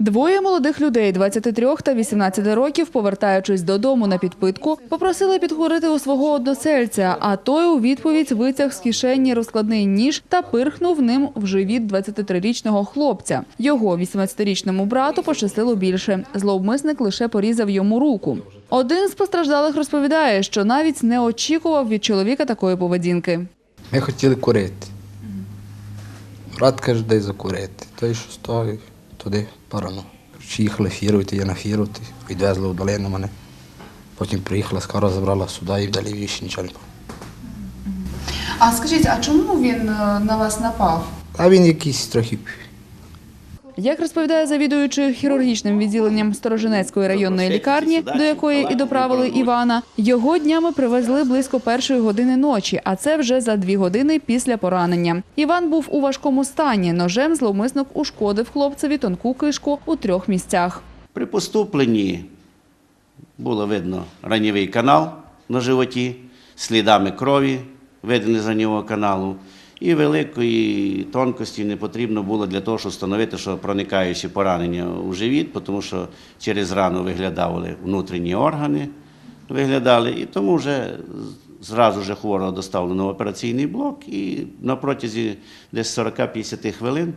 Двоє молодих людей 23 та 18 років, повертаючись додому на підпитку, попросили підкурити у свого односельця, а той у відповідь витяг з кишені розкладний ніж та пирхнув ним в живіт 23-річного хлопця. Його 18-річному брату пощастило більше. Зловмисник лише порізав йому руку. Один з постраждалих розповідає, що навіть не очікував від чоловіка такої поведінки. Ми хотіли курити. Брат каже, дай закурити. Той, що стоїть, туди парано. Їхали фірувати, я на фірувати, відвезли в долину мене. Потім приїхала скоро, забрала сюди і далі більше нічого не було. А скажіть, а чому він е, на вас напав? А він якийсь трохи Як розповідає завідуючий хірургічним відділенням Сторожинецької районної лікарні, до якої і доправили Івана, його днями привезли близько першої години ночі, а це вже за дві години після поранення. Іван був у важкому стані. Ножем зловмисник ушкодив хлопцеві тонку кишку у трьох місцях. При поступленні було видно ранєвий канал на животі, слідами крові, видані з раннього каналу, і великої тонкості не потрібно було для того, щоб встановити, що проникаючі поранення у живіт, тому що через рану виглядали внутрішні органи, виглядали, і тому вже зразу ж хворого доставлено в операційний блок, і на протязі десь 40-50 хвилин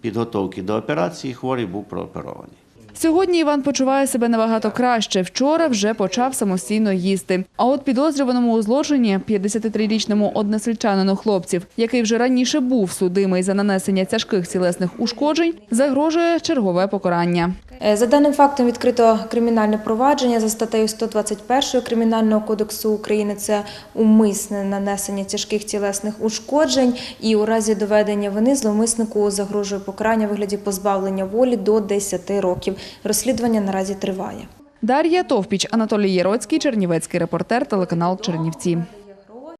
підготовки до операції хворий був прооперований. Сьогодні Іван почуває себе набагато краще. Вчора вже почав самостійно їсти. А от підозрюваному у злочині 53-річному односельчанину хлопців, який вже раніше був судимий за нанесення тяжких цілесних ушкоджень, загрожує чергове покарання. Е, За даним фактом відкрито кримінальне провадження за статтею 121 Кримінального кодексу України. Це умисне нанесення тяжких тілесних ушкоджень, і у разі доведення вини зловмиснику загрожує покарання вигляді позбавлення волі до 10 років. Розслідування наразі триває. Дар'я Товпіч, Анатолій Єроцький, Чернівецький репортер, телеканал Чернівці.